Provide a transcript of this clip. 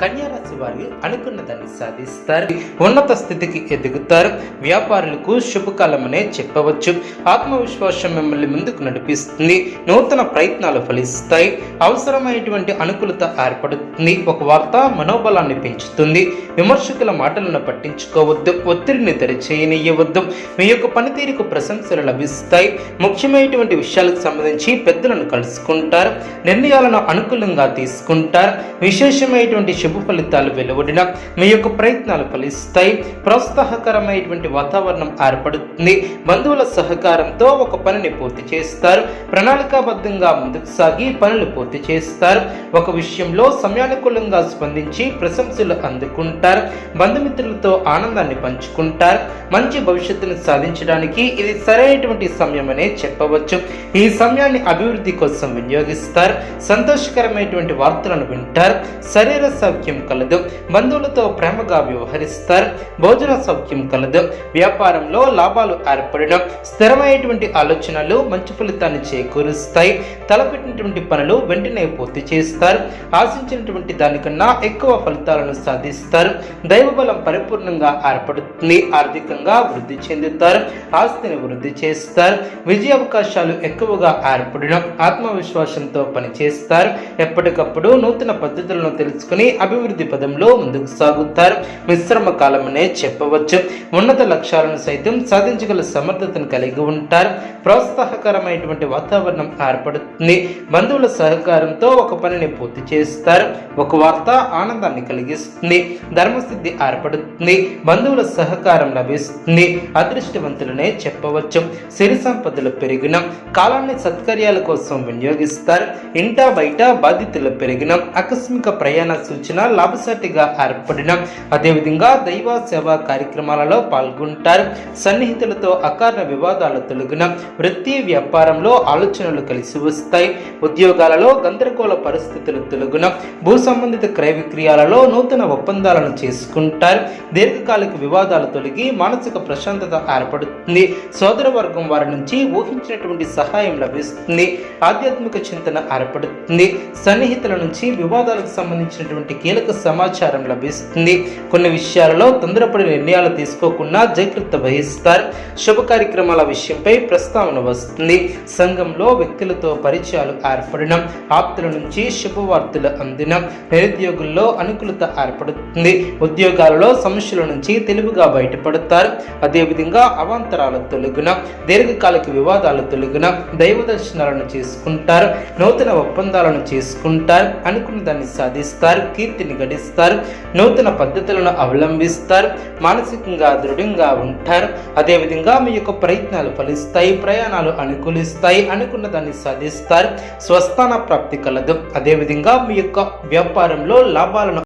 కన్యారాశి వారు అనుకున్న దాన్ని సాధిస్తారు. ఉన్నత స్థితికి ఎదుగుతారు. వ్యాపారులకు శుభకాలమనే చెప్పవచ్చు. ఆత్మవిశ్వాసం మిమ్మల్ని ముందుకు నడిపిస్తుంది. నూతన ప్రయత్నాలు ఫలిస్తాయి. అవసరమైనటువంటి అనుకూలత ఏర్పడుతుంది. ఒక వార్త మనోబలాన్ని పెంచుతుంది. విమర్శకుల మాటలను పట్టించుకోవద్దు. ఒత్తిడిని తెరచేయనియవద్దు మీ యొక్క పనితీరుకు ప్రశంసలు లభిస్తాయి. ముఖ్యమైనటువంటి విషయాలకు సంబంధించి పెద్దలను కలుసుకుంటారు. నిర్ణయాలను అనుకూలంగా తీసుకుంటారు. విశేషమైనటువంటి శుభ ఫలితాలు వెలువడిన మీ యొక్క ప్రయత్నాలు ఫలిస్తాయి. ప్రోత్సాహకరమైనటువంటి వాతావరణం ఏర్పడుతుంది. బంధువుల సహకారంతో ఒక పనిని పూర్తి చేస్తారు. ప్రణాళికాబద్ధంగా ముందుకు సాగి పనులు పూర్తి చేస్తారు. ఒక విషయంలో సమయానుకూలంగా స్పందించి ప్రశంసలు అందుకుంటారు. బంధుమిత్రులతో ఆనందాన్ని పంచుకుంటారు. మంచి భవిష్యత్తును సాధించడానికి ఇది సరైనటువంటి సమయమనే చెప్పవచ్చు. ఈ సమయాన్ని అభివృద్ధి కోసం వినియోగిస్తారు. సంతోషకరమైనటువంటి వార్తలను వింటారు. శరీర సౌఖ్యం కలదు. బంధువులతో ప్రేమగా వ్యవహరిస్తారు. భోజన సౌఖ్యం కలదు. వ్యాపారంలో లాభాలు ఏర్పడడం స్థిరమైనటువంటి ఆలోచనలు మంచి ఫలితాన్ని చేకూరుస్తాయి. తలపెట్టినటువంటి పనులు వెంటనే పూర్తి చేస్తారు. ఆశించినటువంటి దానికన్నా ఎక్కువ ఫలితాలను సాధిస్తారు. దైవబలం పరిపూర్ణంగా ఏర్పడుతుంది. ఆర్థికంగా వృద్ధి చెందుతారు. ఆస్తిని వృద్ధి చేస్తారు. విజయ అవకాశాలు ఎక్కువగా ఏర్పడడం ఆత్మవిశ్వాసంతో పనిచేస్తారు. ఎప్పటికప్పుడు నూతన పద్ధతులను తెలుసుకుని అభివృద్ధి పదంలో ముందుకు సాగుతారు. మిశ్రమ కాలమనే చెప్పవచ్చు. ఉన్నత లక్ష్యాలను సైతం సాధించగల సమర్థతను కలిగి ఉంటారు. ప్రోత్సాహకరమైనటువంటి వాతావరణం ఏర్పడుతుంది. బంధువుల సహకారంతో ఒక పనిని పూర్తి చేస్తారు. ఒక వార్త ఆనందాన్ని కలిగిస్తుంది. ధర్మసిద్ధి ఏర్పడుతుంది. బంధువుల సహకారం లభిస్తుంది. అదృష్టవంతులనే చెప్పవచ్చు. సిరి సంపదలు పెరిగిన కాలాన్ని సత్కార్యాల కోసం వినియోగిస్తారు. ఇంటా బయట బాధితులు పెరిగిన ఆకస్మిక ప్రయాణ సూచన లాభసాటిగా ఏర్పడిన. అదేవిధంగా దైవ సేవా కార్యక్రమాలలో పాల్గొంటారు. సన్నిహితులతో అకారణ వివాదాలు తొలగిన. వృత్తి వ్యాపారంలో ఆలోచనలు కలిసి వస్తాయి. ఉద్యోగాలలో గందరగోళ పరిస్థితులు తొలగిన. భూ సంబంధిత క్రయ విక్రయాలలో నూతన ఒప్పందాలను చేసుకుంటారు. దీర్ఘకాలిక వివాదాలు తొలగి మానసిక ప్రశాంతత ఏర్పడుతుంది. సోదర వర్గం వారి నుంచి ఊహించినటువంటి సహాయం లభిస్తుంది. ఆధ్యాత్మిక చింతన ఏర్పడుతుంది. సన్నిహితుల నుంచి వివాదాలకు సంబంధించినటువంటి కీలక సమాచారం లభిస్తుంది. కొన్ని విషయాలలో తొందరపడి నిర్ణయాలు తీసుకోకుండా జాగ్రత్త వహిస్తారు. శుభ కార్యక్రమాల విషయంపై ప్రస్తావన వస్తుంది. సంఘంలో వ్యక్తులతో పరిచయాలు ఏర్పడడం ఆప్తుల నుంచి శుభవార్తలు అందడం నిరుద్యోగుల్లో అనుకూలత ఏర్పడుతుంది. ఉద్యోగాలలో సమస్యల నుంచి తెలివిగా బయటపడతారు. అదేవిధంగా అవాంతరాల తొలగిన దీర్ఘకాలిక వివాదాలు తొలగిన దైవ దర్శనాలను చేసుకుంటారు. నూతన ఒప్పందాలను చేసుకుంటారు. అనుకున్న దాన్ని సాధిస్తారు. కీర్తిని గడిస్తారు నూతన పద్ధతులను అవలంబిస్తారు మానసికంగా దృఢంగా ఉంటారు. అదేవిధంగా మీ యొక్క ప్రయత్నాలు ఫలిస్తాయి ప్రయాణాలు అనుకూలిస్తాయి అనుకున్న దాన్ని సాధిస్తారు స్వస్థాన ప్రాప్తి కలదు. అదేవిధంగా మీ యొక్క వ్యాపారంలో లాభాలను